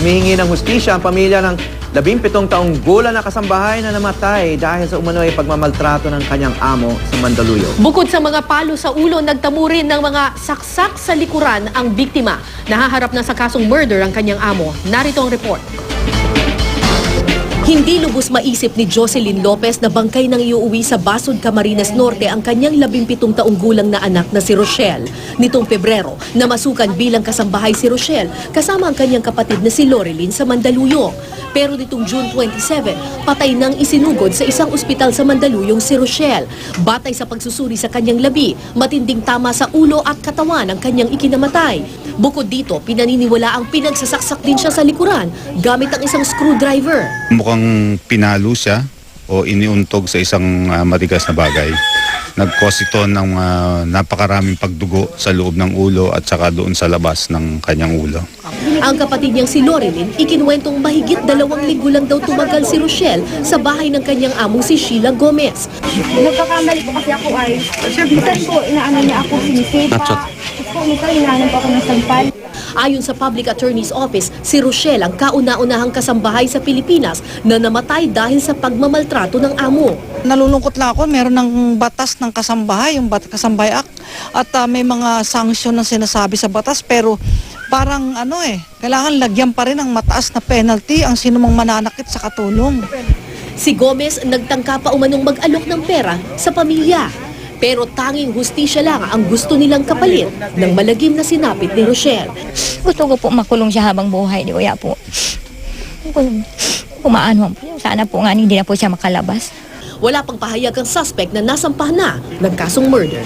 Humihingi ng hustisya ang pamilya ng 17 taong gulang na kasambahay na namatay dahil sa umano'y pagmamaltrato ng kanyang amo sa Mandaluyong. Bukod sa mga palo sa ulo, nagtamo rin ng mga saksak sa likuran ang biktima. Nahaharap na sa kasong murder ang kanyang amo. Narito ang report. Hindi lubos maisip ni Jocelyn Lopez na bangkay nang iuwi sa Basod, Camarines Norte ang kanyang 17 taong gulang na anak na si Rochelle. Nitong Pebrero, namasukan bilang kasambahay si Rochelle kasama ang kanyang kapatid na si Loreline sa Mandaluyong. Pero nitong June 27, patay nang isinugod sa isang ospital sa Mandaluyong si Rochelle. Batay sa pagsusuri sa kanyang labi, matinding tama sa ulo at katawan ang kanyang ikinamatay. Bukod dito, pinaniniwala ang pinagsasaksak din siya sa likuran gamit ang isang screwdriver. Mukhang pinalo siya o iniuntog sa isang ah, matigas na bagay. Nag-cause ito ng ah, napakaraming pagdugo sa loob ng ulo at saka doon sa labas ng kanyang ulo. Ang kapatid niyang si Loreline, ikinuwentong mahigit dalawang linggo lang daw tumagal si Rochelle sa bahay ng kanyang among si Sheila Gomez. Nagkakamali po kasi ako ay, minsan po inaano niya ako sinisipa. Tapos po minsan inaano po ako ng sampal. Ayon sa Public Attorney's Office, si Rochelle ang kauna-unahang kasambahay sa Pilipinas na namatay dahil sa pagmamaltrato ng amo. Nalulungkot lang ako, meron ng batas ng kasambahay, yung bat kasambahay act, at ah, may mga sanction na sinasabi sa batas, pero parang ano eh, kailangan lagyan pa rin ng mataas na penalty ang sinumang mananakit sa katulong. Si Gomez nagtangka pa umanong mag-alok ng pera sa pamilya. Pero tanging hustisya lang ang gusto nilang kapalit ng malagim na sinapit ni Rochelle. Gusto ko po makulong siya habang buhay, di kaya po. Kung kumaano po, sana po nga hindi na po siya makalabas. Wala pang pahayag ang suspect na nasampahan na ng kasong murder.